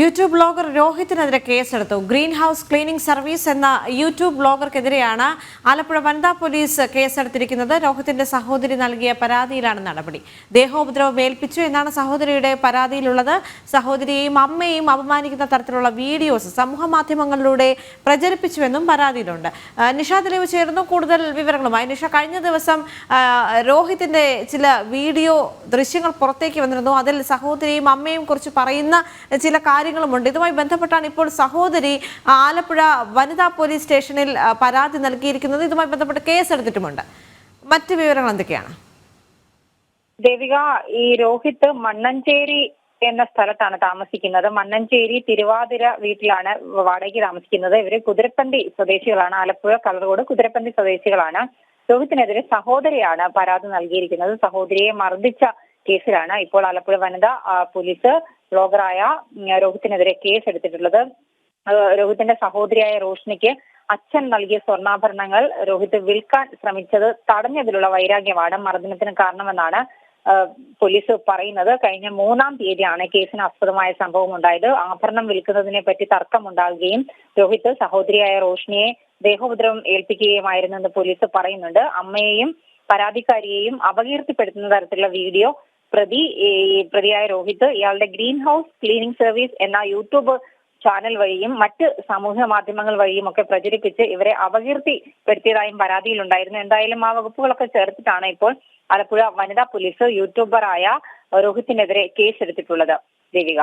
YouTube blogger രോഹിത്തിനെതിരെ കേസെടുത്തു. Green house cleaning service എന്ന യൂട്യൂബ് ബ്ലോഗർക്കെതിരെയാണ് ആലപ്പുഴ വനിതാ പോലീസ് കേസെടുത്തിരിക്കുന്നത്. രോഹിത്തിന്റെ സഹോദരി നൽകിയ പരാതിയിലാണ് നടപടി. ദേഹോപദ്രവം ഏൽപ്പിച്ചു എന്നാണ് സഹോദരിയുടെ പരാതിയിലുള്ളത്. സഹോദരിയെയും അമ്മയെയും അപമാനിക്കുന്ന തരത്തിലുള്ള വീഡിയോസ് സമൂഹ മാധ്യമങ്ങളിലൂടെ പ്രചരിപ്പിച്ചുവെന്നും പരാതിയിലുണ്ട്. നിഷ തെളിവ് ചേർന്നു കൂടുതൽ വിവരങ്ങളുമായി നിഷ. കഴിഞ്ഞ ദിവസം രോഹിത്തിന്റെ ചില വീഡിയോ ദൃശ്യങ്ങൾ പുറത്തേക്ക് വന്നിരുന്നു. അതിൽ സഹോദരിയും അമ്മയും കുറിച്ച് പറയുന്ന ചില കാര്യങ്ങളുമുണ്ട്. ഇതുമായി ബന്ധപ്പെട്ടാണ് ഇപ്പോൾ സഹോദരി ആലപ്പുഴ വനിതാ പോലീസ് സ്റ്റേഷനിൽ പരാതി നൽകിയിരിക്കുന്നത്. ഇതുമായി ബന്ധപ്പെട്ട് കേസ് എടുത്തിട്ടുമുണ്ട്. മറ്റ് വിവരങ്ങൾ എന്തൊക്കെയാണ്? ദേവിക ഈ രോഹിത് മണ്ണഞ്ചേരി എന്ന സ്ഥലത്താണ് താമസിക്കുന്നത്. മണ്ണഞ്ചേരി തിരുവാതിര വീട്ടിലാണ് വാടകയ്ക്ക് താമസിക്കുന്നത്. ഇവർ കുതിരപ്പന്തി സ്വദേശികളാണ്. ആലപ്പുഴ കളർകോട് കുതിരപ്പന്തി സ്വദേശികളാണ്. രോഹിത്തിനെതിരെ സഹോദരിയാണ് പരാതി നൽകിയിരിക്കുന്നത്. സഹോദരിയെ മർദ്ദിച്ച കേസിലാണ് ഇപ്പോൾ ആലപ്പുഴ വനിത പോലീസ് ബ്ലോഗറായ രോഹിത്തിനെതിരെ കേസ് എടുത്തിട്ടുള്ളത് രോഹിത്തിന്റെ സഹോദരിയായ റോഷ്നിക്ക് അച്ഛൻ നൽകിയ സ്വർണാഭരണങ്ങൾ രോഹിത് വിൽക്കാൻ ശ്രമിച്ചത് തടഞ്ഞതിലുള്ള വൈരാഗ്യമാണ് മർദ്ദനത്തിന് കാരണമെന്നാണ് പോലീസ് പറയുന്നത്. കഴിഞ്ഞ മൂന്നാം തീയതിയാണ് കേസിന് ആസ്പദമായ സംഭവം ഉണ്ടായത്. ആഭരണം വിൽക്കുന്നതിനെ പറ്റി തർക്കമുണ്ടാകുകയും രോഹിത് സഹോദരിയായ റോഷ്നിയെ ദേഹോപദ്രവം ഏൽപ്പിക്കുകയുമായിരുന്നു എന്ന് പോലീസ് പറയുന്നുണ്ട്. അമ്മയെയും പരാതിക്കാരിയെയും അപകീർത്തിപ്പെടുത്തുന്ന തരത്തിലുള്ള വീഡിയോ പ്രതി ഈ പ്രതിയായ രോഹിത് ഇയാളുടെ ഗ്രീൻ ഹൗസ് ക്ലീനിംഗ് സർവീസ് എന്ന യൂട്യൂബ് ചാനൽ വഴിയും മറ്റ് സാമൂഹ്യ മാധ്യമങ്ങൾ വഴിയും ഒക്കെ പ്രചരിപ്പിച്ച് ഇവരെ അപകീർത്തിപ്പെടുത്തിയതായും പരാതിയിലുണ്ടായിരുന്നു. എന്തായാലും ആ വകുപ്പുകളൊക്കെ ചേർത്തിട്ടാണ് ഇപ്പോൾ ആലപ്പുഴ വനിതാ പോലീസ് യൂട്യൂബറായ രോഹിത്തിനെതിരെ കേസെടുത്തിട്ടുള്ളത്. ദേവിക.